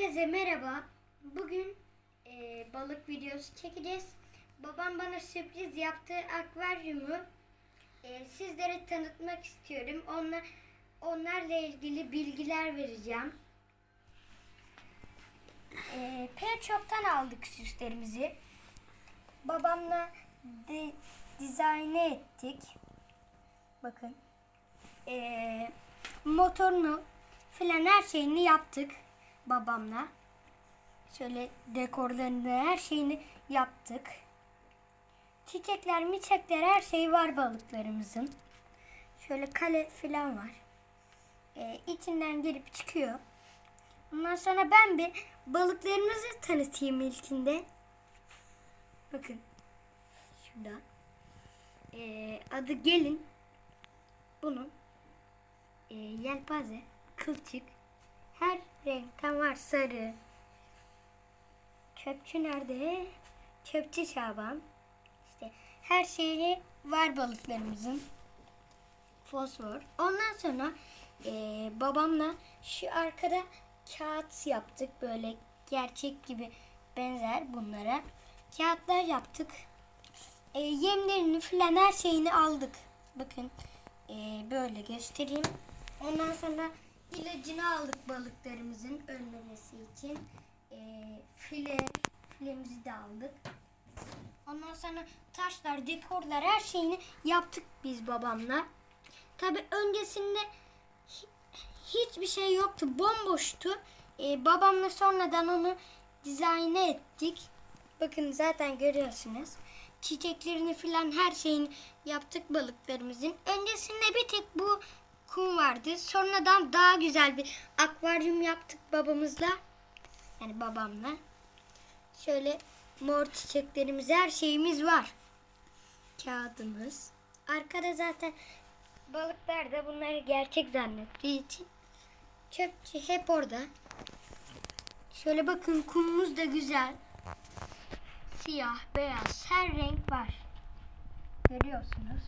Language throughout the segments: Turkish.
Herkese merhaba. Bugün e, balık videosu çekeceğiz. Babam bana sürpriz yaptığı akvaryumu e, sizlere tanıtmak istiyorum. Onlar, onlarla ilgili bilgiler vereceğim. E, Pet Shop'tan aldık süslerimizi. Babamla de, dizayne ettik. Bakın. E, motorunu filan her şeyini yaptık babamla. Şöyle dekorlarını her şeyini yaptık. Çiçekler, miçekler her şey var balıklarımızın. Şöyle kale filan var. Ee, içinden girip çıkıyor. Ondan sonra ben bir balıklarımızı tanıtayım ilkinde. Bakın. Şurada. Ee, adı gelin. Bunun e, yelpaze, kılçık, her renkten var sarı. Çöpçü nerede? Çöpçü Şaban. İşte her şeyi var balıklarımızın. Fosfor. Ondan sonra e, babamla şu arkada kağıt yaptık. Böyle gerçek gibi benzer bunlara. Kağıtlar yaptık. E, yemlerini filan her şeyini aldık. Bakın e, böyle göstereyim. Ondan sonra ilacını aldık balıklarımızın ölmemesi için. E, file, filemizi de aldık. Ondan sonra taşlar, dekorlar her şeyini yaptık biz babamla. Tabi öncesinde hi- hiçbir şey yoktu. Bomboştu. E, babamla sonradan onu dizayne ettik. Bakın zaten görüyorsunuz. Çiçeklerini filan her şeyini yaptık balıklarımızın. Öncesinde bir tek bu kum vardı. Sonradan daha güzel bir akvaryum yaptık babamızla. Yani babamla. Şöyle mor çiçeklerimiz her şeyimiz var. Kağıdımız. Arkada zaten balıklar da bunları gerçek zannettiği için çöpçü hep orada. Şöyle bakın kumumuz da güzel. Siyah, beyaz, her renk var. Görüyorsunuz.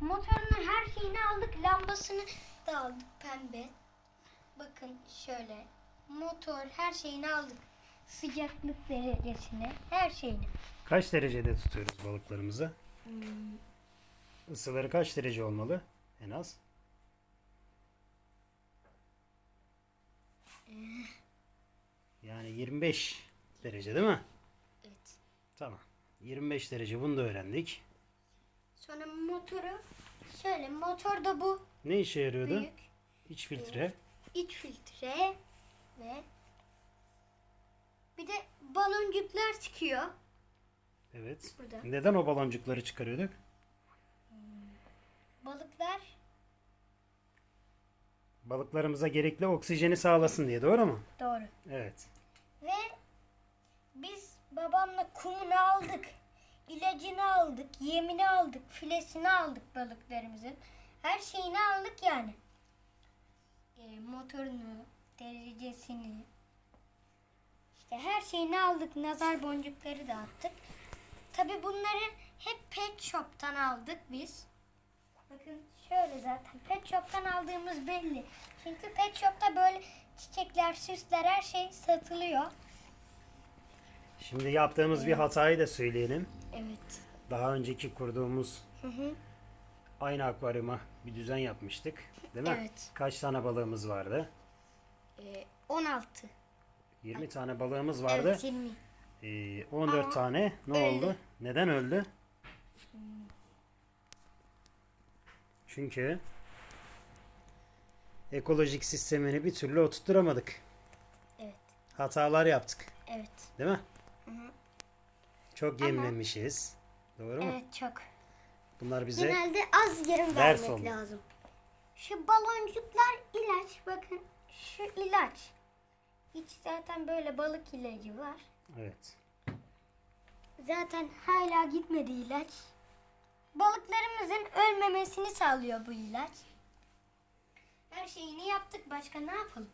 Motorunun her şeyini aldık. Lambasını da aldık pembe. Bakın şöyle. Motor her şeyini aldık. Sıcaklık derecesini, her şeyini. Kaç derecede tutuyoruz balıklarımızı? Isıları kaç derece olmalı en az? Yani 25 derece değil mi? Evet. Tamam. 25 derece bunu da öğrendik. Sonra motoru şöyle motorda bu Ne işe yarıyordu? büyük İç filtre. iç filtre ve bir de baloncuklar çıkıyor. Evet. Burada. Neden o baloncukları çıkarıyorduk? Balıklar Balıklarımıza gerekli oksijeni sağlasın diye doğru mu? doğru. Evet. Ve biz babamla kumunu aldık. İlacını aldık, yemini aldık, filesini aldık balıklarımızın. Her şeyini aldık yani. E, motorunu, derecesini, işte her şeyini aldık. Nazar boncukları da attık. Tabi bunları hep Pet Shop'tan aldık biz. Bakın şöyle zaten Pet Shop'tan aldığımız belli. Çünkü Pet Shop'ta böyle çiçekler, süsler her şey satılıyor. Şimdi yaptığımız bir hatayı da söyleyelim. Evet. Daha önceki kurduğumuz Hı hı. aynı akvaryuma bir düzen yapmıştık. Değil mi? Evet. Kaç tane balığımız vardı? Ee, 16. 20 tane balığımız vardı. Evet 20. Ee, 14 Ama tane ne öldü. oldu? Neden öldü? Çünkü ekolojik sistemini bir türlü oturtturamadık. Evet. Hatalar yaptık. Evet. Değil mi? Hı. Çok yemlemişiz. Doğru mu? Evet çok. Bunlar bize Genelde az ders vermek oldu. lazım. Şu baloncuklar ilaç. Bakın şu ilaç. İç zaten böyle balık ilacı var. evet. Zaten hala gitmedi ilaç. Balıklarımızın ölmemesini sağlıyor bu ilaç. Her şeyini yaptık. Başka ne yapalım?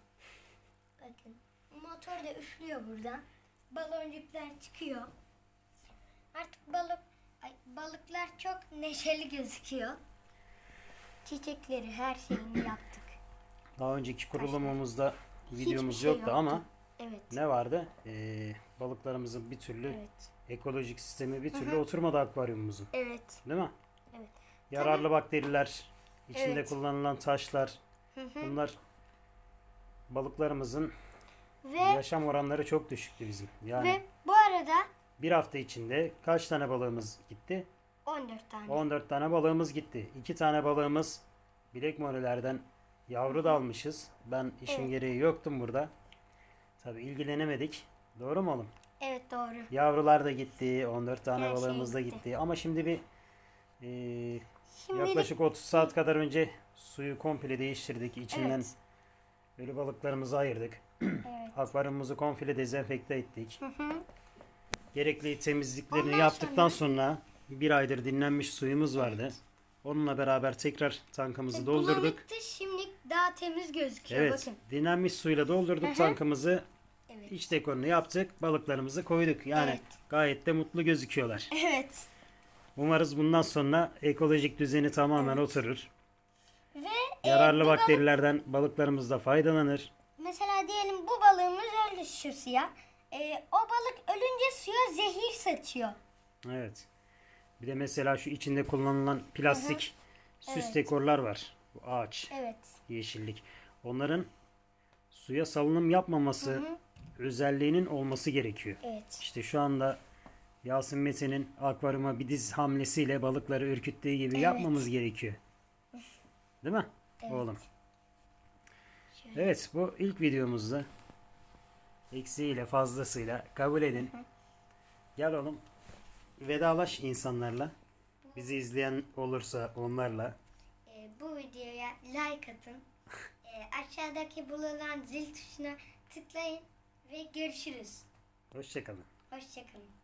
Bakın. Motor da üflüyor buradan. Baloncuklar çıkıyor. Artık balık ay, balıklar çok neşeli gözüküyor. Çiçekleri her şeyini yaptık. Daha önceki kurulumumuzda videomuz şey yoktu yoktu. ama Evet. ne vardı? Ee, balıklarımızın bir türlü Evet. ekolojik sistemi bir türlü oturmadı akvaryumumuzun. Evet. Değil mi? Evet. Yararlı bakteriler, içinde Evet. kullanılan taşlar, bunlar balıklarımızın Ve yaşam oranları çok düşüktü bizim. Yani ve bu arada bir hafta içinde kaç tane balığımız gitti? 14 tane. 14 tane balığımız gitti. 2 tane balığımız bilek morelerden yavru da almışız. Ben işin Evet. gereği yoktum burada. Tabi ilgilenemedik. Doğru mu oğlum? Evet doğru. Yavrular da gitti. 14 tane Her şey balığımız da gitti. gitti. Ama şimdi bir e, Şimdi yaklaşık 30 saat kadar önce suyu komple değiştirdik. İçinden Evet. Ölü balıklarımızı ayırdık. Evet. Akvaryumumuzu komple dezenfekte ettik. Hı hı. Gerekli temizliklerini Ondan yaptıktan sonra bir aydır dinlenmiş suyumuz vardı. Evet. Onunla beraber tekrar tankımızı Bunun doldurduk. bitti, Şimdi daha temiz gözüküyor. Evet, Bakın. dinlenmiş suyla doldurduk Hı hı. tankımızı. Evet. İç dekorunu yaptık. Balıklarımızı koyduk. Yani Evet. gayet de mutlu gözüküyorlar. Evet. Umarız bundan sonra ekolojik düzeni tamamen oturur. Ve e, Yararlı balık- bakterilerden balıklarımız da faydalanır. mesela diyelim bu balığımız öldü şu suya. E, o balık ölünce suya zehir saçıyor. Evet. Bir de mesela şu içinde kullanılan plastik süs Evet. dekorlar var. Bu ağaç, Evet. yeşillik. Onların suya salınım yapmaması özelliğinin olması gerekiyor. Evet. İşte şu anda Yasin Mete'nin akvaryuma bir diz hamlesiyle balıkları ürküttüğü gibi yapmamız gerekiyor. Değil mi? Oğlum. Şöyle. Evet bu ilk videomuzda eksiğiyle fazlasıyla kabul edin. Gel oğlum vedalaş insanlarla. Bizi izleyen olursa onlarla. E, bu videoya like atın. E, aşağıdaki bulunan zil tuşuna tıklayın ve görüşürüz. Hoşçakalın. Hoşçakalın.